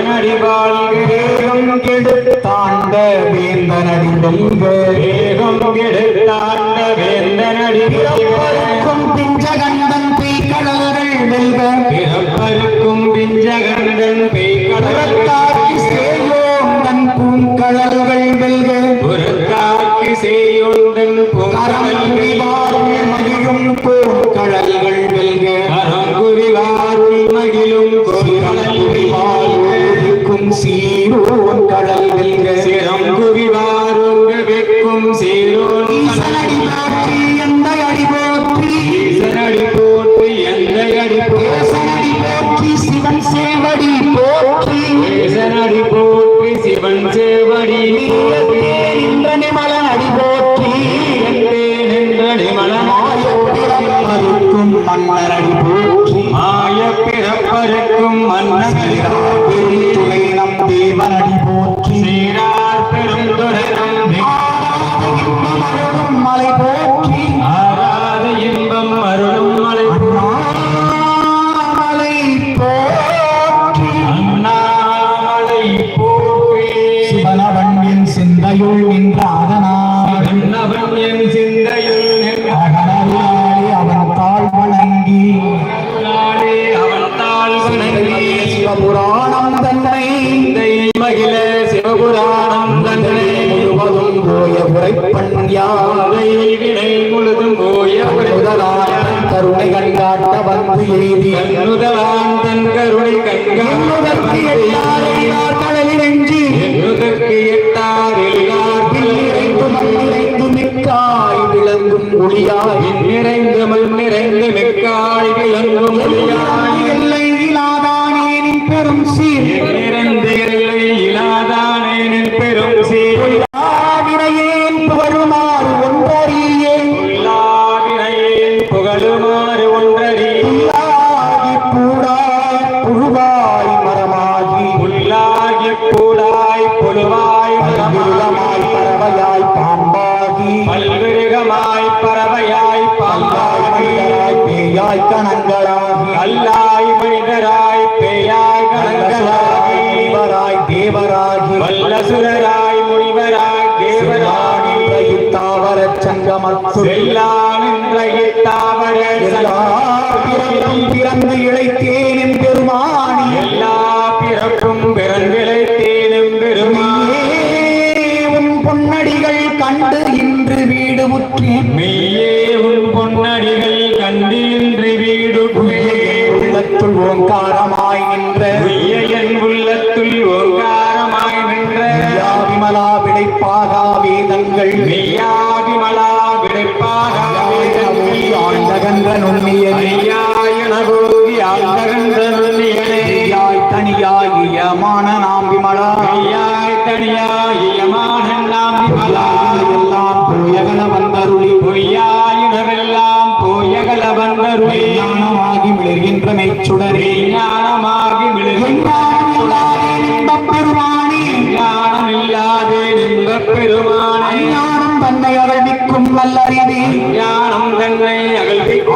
வேந்தனடி வாழ்கேகம் கெடுத்தாண்ட வேந்தனடி வெல்க வேகம் கெடுத்தாண்ட வேந்தனடி பிறப்பருக்கும் பிஞ்சகந்தன் பேய்கடல்கள் வெல்க. பிறப்பருக்கும் பிஞ்சகந்தன் பேய்கடல்காக்கி சேயோம் வெல்க. 哎。எய்தி முதலான் தன் கருணை கண்காட்சி எட்டாரை நெஞ்சு நிறைந்து மண் நிறைந்து மிக்காய் விளங்கும் ஒளியாய் நிறைந்து மண் நிறைந்து மிக்காய் விளங்கும் ஒளியாய் பேயாய் கணங்களாகி கல்லாய் மனிதராய் பேயாய் கணங்களாகி முனிவராய் தேவராகி. வல்லசுரராய் முனிவராய் தேவராகி. தாவரச் சங்கமத்து செல்லாம் என்ற பிறப்பும் பிறந்து இழைத்தேனும் பெருமானி. எல்லா பிறப்பும் பிறந்திலை தேனும் பெருமானே. உன் பொன்னடிகள் கண்டு இன்று வீடு முற்றேன். மெய்யே உன் பொன்னடிகள் கண்டு ஓங்காரமாய் நின்ற என் உள்ளத்துள் ஓங்காரமாய் நின்ற விமலா விடைப்பாகா வேதங்கள். விமலா விடைப்பாக ஆண்டகன்ற நுண்ணியனே. ஐயாயன கோவி ஆழ்ந்தகன்ற நுண்ணியனே தனியாய் மெய்ச்சுடரே ஞானமாகி விழுகின்ற பெருமானே ஞானம் இல்லாதே நின்ப பெருமானே. ஞானம் தன்னை அறிவிக்கும் வல்லறிவே. ஞானம் தன்னை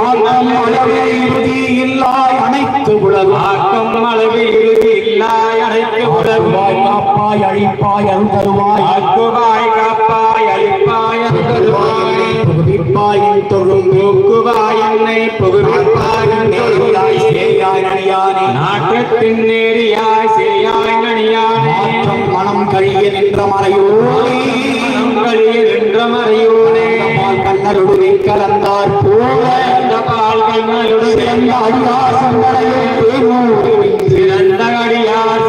ஆக்கம் அளவே அகழ்வி இறுதி இல்லாய் அனைத்து உலகும் அளவு இறுதி இல்லாய் அனைத்து உலகுவாய் காப்பாய் அழிப்பாய் அருள் தருவாய். அழிப்பாய் அருள்வாய் புகுவிப்பாய் என் தொழும் போக்குவாய் என்னை புகுவிப்பாய் நேரியாய் சேயாய் அணியானே நாட்டத்தின் நேரியாய் சேயாய் மாற்றம் மனம் கழிய நின்ற மறையோனே. மனம் கழிய நின்ற மறையோனே. பால் கண்ணருடுவே கலந்தார் போல. பால் கண்ணலுடன் சிறந்த அடியார் சிந்தனையும் தேனூரில் சிறந்த அடியார்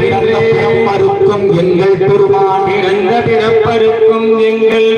பிறந்த பிறம் மறுக்கும் எங்கள் பெருமான். பிறந்த பிறப்பருக்கும் எங்கள்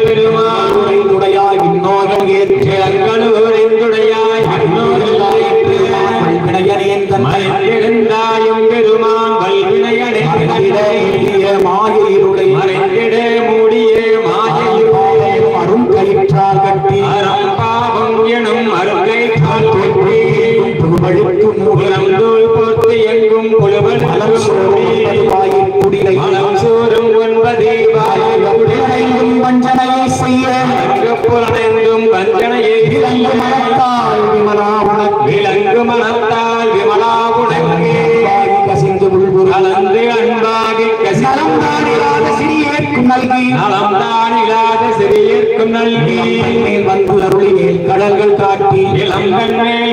நல்கி மேல் வந்து அருளி மேல் கடல்கள் காட்டி மேல்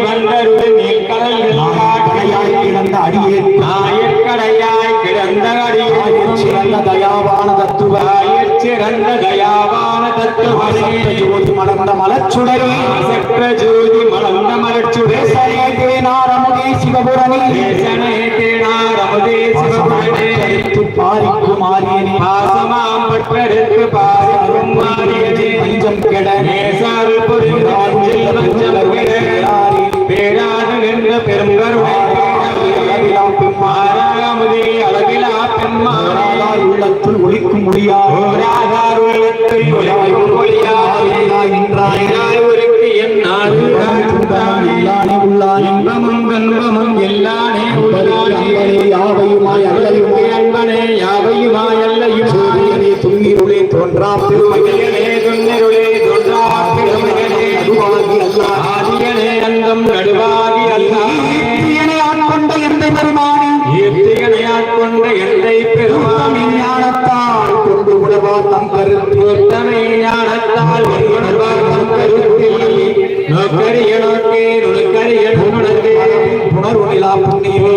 வந்தருள் நீல் கடல்கள் கடையாய் கிடந்த அடியேற்கு நாயக்கடையாய் கிடந்த அடியே சிறந்த தயாவான தத்துவ. சிறந்த தயாவான தத்துவனே ஜோதி மலர்ந்த மலச்சுடரே சற்ற ஜோதி மலர்ந்த மலர்ச்சுடே நாரமுதே சிவபுரணி. தேசனே தேனார் அமுதே சிவபுரணே. பாரிக்கும் ஆரியனே பாசமாம் பற்றெடுத்து பாரிக்கும் மாறியதே பஞ்சம் கெட நேசால் புரிந்து நெஞ்சில் வஞ்சம் விட பேராது நின்ற பெரும் கருணை மாறாமுதே அளவிலா பெம்மாறா ஆதார் உள்ளத்துள் ஒழிக்கும் முடியாது உள்ளத்தில் ஒளியாய் நின்றாய். ஒருக்கு என்னால் இல்லானே உள்ளானே இன்பமும் கன்பமும் எல்லானே யாவையுமாய் அல்லையுமாய் அன்பனே யாவையுமாய் அல்லையும் துங்கிருளே தோன்றா. பெருமைகளே ஆதியனே அந்தம் நடுவாகி அல்லாஹ் ஈர்த்தியனை ஆட்கொண்ட எந்தை பெருமானே? ஈர்த்திகனையாக் கொண்ட எந்தை பெருமான்? ஞானத்தால் கொண்டு உணவா தம் கருத்து உத்தமை ஞானத்தால் உணர்வார்த்தம் கருத்தில். நோக்கரிய நோக்கே நுணுக்கரிய நுணர்வே புணர்வுநிலா புண்ணியமே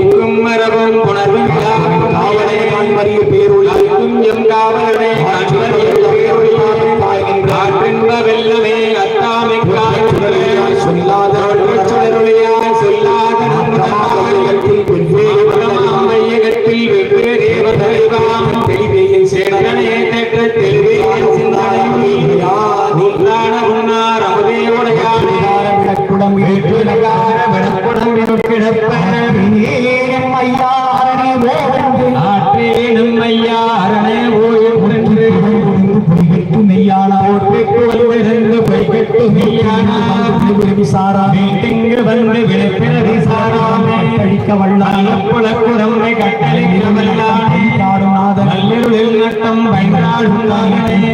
விசாரா வீட்டிங்கு வந்து விளைப்பிறவி சாராமே கழிக்க வல்லான புலக்குறமை கட்டளை இரவல்லானே பாடும் நாதன். நல்லிருளில் நட்டம்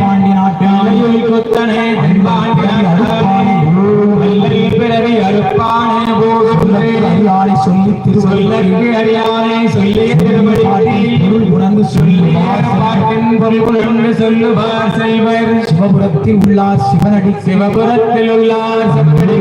பாண்டி கொத்தனே. பிறவி அறுப்பானே அறியானை சொல்லி. அறியானே உணர்ந்து என்று சொல்லுவார் செல்வர் சிவபுரத்தில் உள்ளார் சிவனடி சிவபுரத்தில் உள்ளார் செப்படி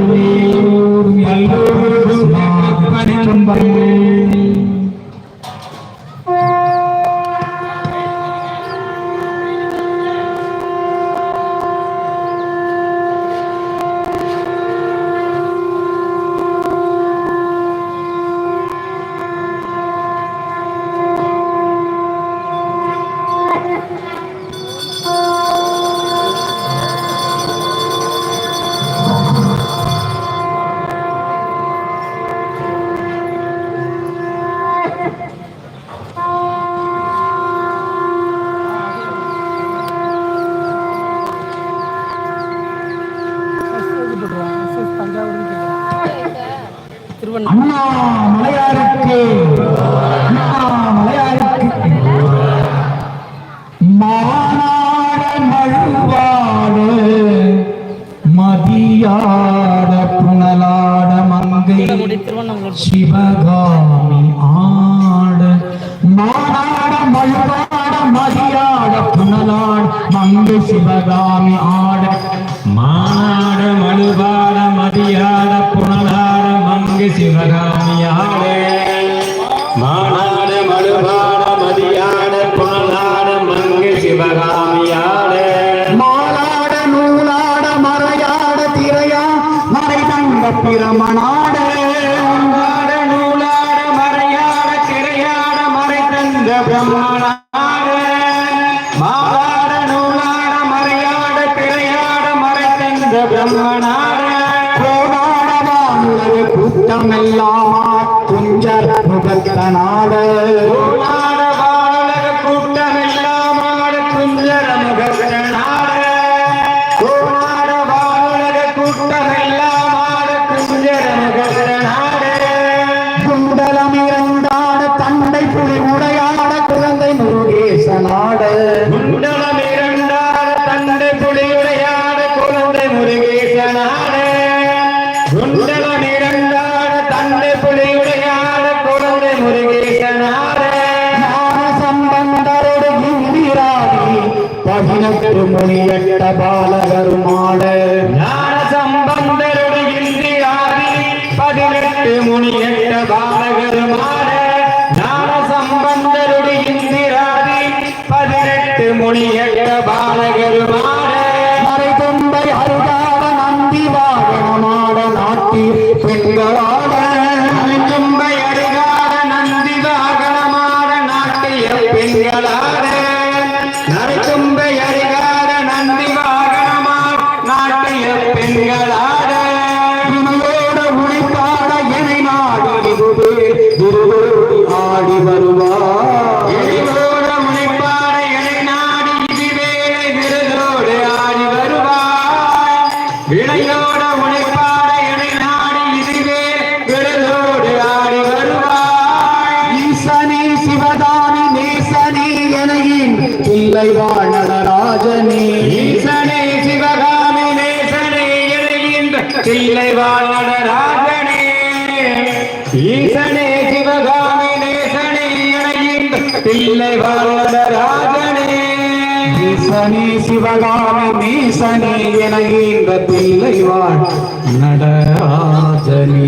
மழுபாட மதியாட புனலாட மங்கு சிவகாமியாடே மானாட மழுபாட மதியாட புனலாட மங்கு சிவகாமியாடே மாலாட நூலாட மறையாட திரையா மறை தங்க பிரமணாட மானாட நூலாட மறையாட திரையாட மறை தந்த பிரம்மனாடே வானுலக கூட்டமெல்லாம் குஞ்சர் முகத்தனாட பதினெட்டு மொழியட்ட பாலகருமாட ஞான சம்பந்தருடைய இந்திராதி பதினெட்டு முனியட்ட பாலகருமான ஞான சம்பந்தருடைய இந்திராதி பதினெட்டு முனியட்ட பாலகருமான மறை தும்பை அருகாட நந்தி வாகனமாட நாட்டி பெண்களாட பிள்ளை வாழ்நடராஜனே ஈசனே சிவகாமி நேசனே எழைகின்ற தில்லை வாழ்நடராஜனே ஈசனே சிவகாமி நேசனே எழைகின்ற தில்லை ஈசனே சிவகாமி நேசனே வாழ் நடராஜனே